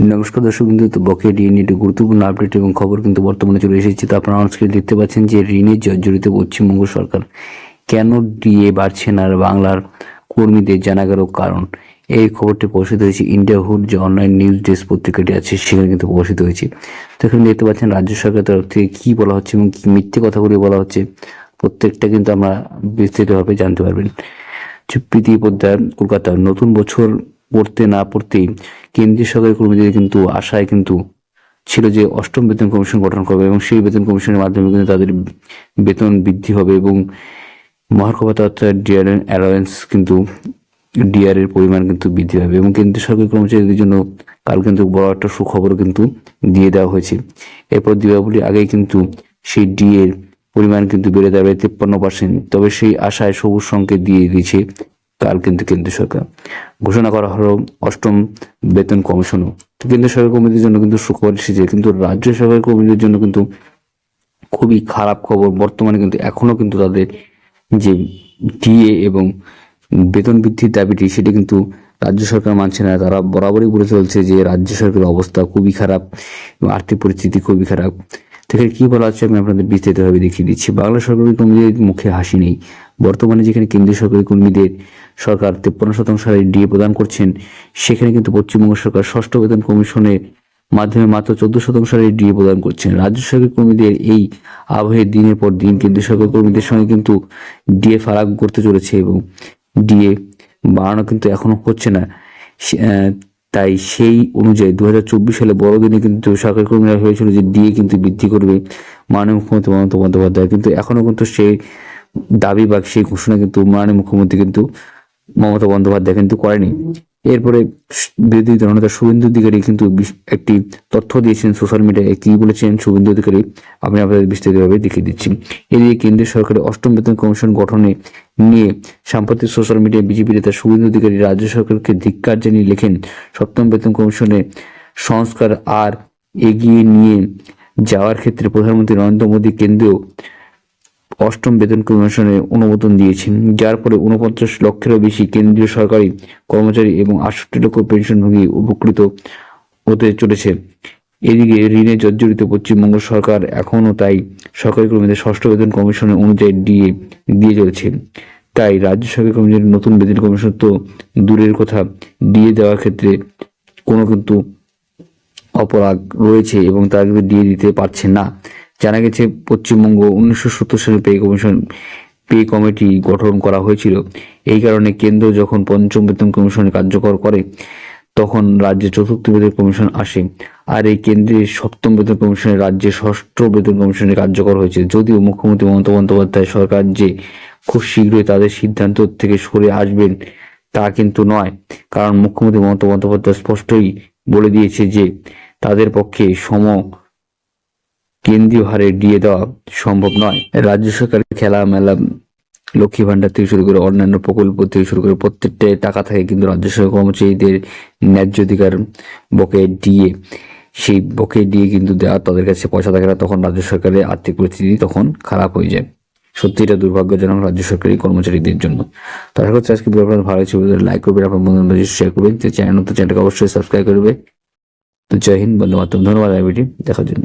নমস্কার দর্শক বিন্দু, তো বকেয়া ঋণ একটি গুরুত্বপূর্ণ আপডেট এবং খবর কিন্তু বর্তমানে চলে এসেছে। তো আপনারা আজকে দেখতে পাচ্ছেন যে ঋণের জর্জরিত পশ্চিমবঙ্গ সরকার কেন ডিএ বাড়ছে না আর বাংলার কর্মীদের জানা গেল কারণ? এই খবরটি প্রকাশিত হয়েছে ইন্ডিয়া হুড যে অনলাইন নিউজ ডেস্ক পত্রিকাটি আছে, সেখানে কিন্তু প্রকাশিত হয়েছে। তো এখানে দেখতে পাচ্ছেন রাজ্য সরকারের তরফ থেকে কী বলা হচ্ছে এবং কী মিথ্যে কথাগুলি বলা হচ্ছে, প্রত্যেকটা কিন্তু আমরা বিস্তৃতভাবে জানতে পারবেন। প্রীতি পোদ্দার কলকাতা নতুন বছর পড়তে না পড়তেই কেন্দ্রীয় সরকারি কর্মীদের কিন্তু আশায় কিন্তু ছিল যে অষ্টম বেতন কমিশন গঠন করবে এবং সেই বেতন কমিশনের মাধ্যমে কিন্তু তাদের বেতন বৃদ্ধি হবে এবং মহার্ঘভাতা অর্থাৎ ডিআর অ্যালায়েন্স কিন্তু ডিআর এর পরিমাণ কিন্তু বৃদ্ধি হবে এবং কেন্দ্রীয় সরকারি কর্মচারীদের জন্য কাল কিন্তু বড় একটা সুখবর কিন্তু দিয়ে দেওয়া হয়েছে। এরপর দীপাবলির আগেই কিন্তু সেই ডি এর পরিমাণ কিন্তু বেড়ে দাঁড়াবে তেপ্পান্ন পার্সেন্ট তবে সেই আশায় সবুজ সংকেত দিয়ে দিয়েছে কাল কিন্তু কেন্দ্র সরকার। ঘোষণা করা হলো অষ্টম বেতন কমিশনও। তো কেন্দ্র সরকার কর্মীদের জন্য কিন্তু সুখবর এসেছে কিন্তু রাজ্য সরকারি কর্মীদের জন্য কিন্তু খুবই খারাপ খবর। বর্তমানে কিন্তু এখনও কিন্তু তাদের যে ডিএ এবং বেতন বৃদ্ধির দাবিটি, সেটি কিন্তু রাজ্য সরকার মানছে না। তারা বরাবরই বলে চলছে যে, রাজ্য সরকারের অবস্থা খুবই খারাপ এবং আর্থিক পরিস্থিতি খুবই খারাপ। দেখে কি বলা হচ্ছে আমি আপনাদের বিস্তারিতভাবে দেখিয়ে দিচ্ছি। বাংলা সরকারি কর্মীদের মুখে হাসি নেই। বর্তমানে যেখানে কেন্দ্রীয় সরকারি কর্মীদের সরকার তেপ্পান্ন শতাংশ হারে ডিএ প্রদান করছেন। সেখানে কিন্তু পশ্চিমবঙ্গ সরকার ষষ্ঠ বেতন কমিশনের মাধ্যমে মাত্র চোদ্দ শতাংশ হারে ডিএ প্রদান করছেন। রাজ্য সরকারি কর্মীদের এই আবহে দিনের পর দিন কেন্দ্রীয় সরকারি কর্মীদের সঙ্গে কিন্তু ডিএ ফারাক করতে চলেছে এবং ডিএ বাড়ানো কিন্তু এখনও হচ্ছে না। তাই সেই অনুযায়ী দু হাজার চব্বিশ সালে বড়দিনে কিন্তু সরকারি কর্মীরা হয়েছিল যে ডিএ কিন্তু বৃদ্ধি করবে। মাননীয় মুখ্যমন্ত্রী মমতা বন্দ্যোপাধ্যায় কিন্তু এখনও কিন্তু সেই দাবি বা সেই ঘোষণা কিন্তু মাননীয় মুখ্যমন্ত্রী কিন্তু মমতা বন্দ্যোপাধ্যায় কিন্তু করেনি। এরপরে বিরোধী দলনেতা শুভেন্দু অধিকারী কিন্তু একটি তথ্য দিয়েছেন সোশ্যাল মিডিয়ায় কি বলেছেন শুভেন্দু অধিকারী? আমি আপনাদের বিস্তারিতভাবে দেখিয়ে দিচ্ছি। এদিকে কেন্দ্রীয় সরকারের অষ্টম বেতন কমিশন গঠনে নিয়ে সাম্প্রতিক সোশ্যাল মিডিয়ায় বিজেপি নেতা শুভেন্দু অধিকারী রাজ্য সরকারকে ধিক্কার জানিয়ে লেখেন, সপ্তম বেতন কমিশনের সংস্কার আর এগিয়ে নিয়ে যাওয়ার ক্ষেত্রে প্রধানমন্ত্রী নরেন্দ্র মোদী কেন্দ্রীয় অষ্টম বেতন কমিশনে অনুমোদন দিয়েছেন, যার ফলে উনপঞ্চাশ লক্ষেরও বেশি কেন্দ্রীয় সরকারি কর্মচারী এবং আটষট্টি লক্ষ পেনশনভোগী উপকৃত হতে চলেছে। এদিকে ঋণে জর্জরিত পশ্চিমবঙ্গ সরকার এখনও তাই সরকারি কর্মীদের ষষ্ঠ বেতন কমিশনের অনুযায়ী ডিএ দিয়ে চলেছে। তাই রাজ্য সরকারি কর্মীদের নতুন বেতন কমিশন তো দূরের কথা, ডিএ দেওয়ার ক্ষেত্রে কোনো কিন্তু অপরাধ রয়েছে এবং তারা কিন্তু দিয়ে দিতে পারছে না। জানা গেছে পশ্চিমবঙ্গ উনিশশো সত্তর সালে পে কমিশন, পে কমিটি গঠন করা হয়েছিল। এই কারণে কেন্দ্র যখন পঞ্চম বেতন কমিশন কার্যকর করে, তখন রাজ্যে চতুর্থ বেতন কমিশন আসে। আর এই কেন্দ্রের সপ্তম বেতন কমিশনের রাজ্যে ষষ্ঠ বেতন কমিশনে কার্যকর হয়েছে। যদিও মুখ্যমন্ত্রী মমতা বন্দ্যোপাধ্যায় সরকার যে খুব শীঘ্রই তাদের সিদ্ধান্ত থেকে সরে আসবেন, তা কিন্তু নয়। কারণ মুখ্যমন্ত্রী মমতা বন্দ্যোপাধ্যায় স্পষ্টই বলে দিয়েছে যে, তাদের পক্ষে সম কেন্দ্রীয় হারে দিয়ে দেওয়া সম্ভব নয়। রাজ্য সরকারের খেলা মেলা লক্ষ্মী ভান্ডার থেকে শুরু করে অন্যান্য প্রকল্প থেকে শুরু করে প্রত্যেকটায় টাকা থাকে কিন্তু রাজ্য সরকার কর্মচারীদের ন্যায্য অধিকার বকে দিয়ে, সেই বকে দিয়ে কিন্তু দেওয়া তাদের কাছে পয়সা থাকে না, তখন রাজ্য সরকারের আর্থিক পরিস্থিতি তখন খারাপ হয়ে যায়। সত্যি এটা দুর্ভাগ্যজনক রাজ্য সরকারি কর্মচারীদের জন্য। তো আশা করছি আজকে ভিডিও আপনাদের ভালো লাগছে লাইক করবেন আপনার বন্ধুদের শেয়ার করবেন চ্যানেল নতুন চ্যানেলকে অবশ্যই সাবস্ক্রাইব করবে। তো জয় হিন্দ বন্ধু মাতরম, ধন্যবাদ ভিডিও দেখার জন্য।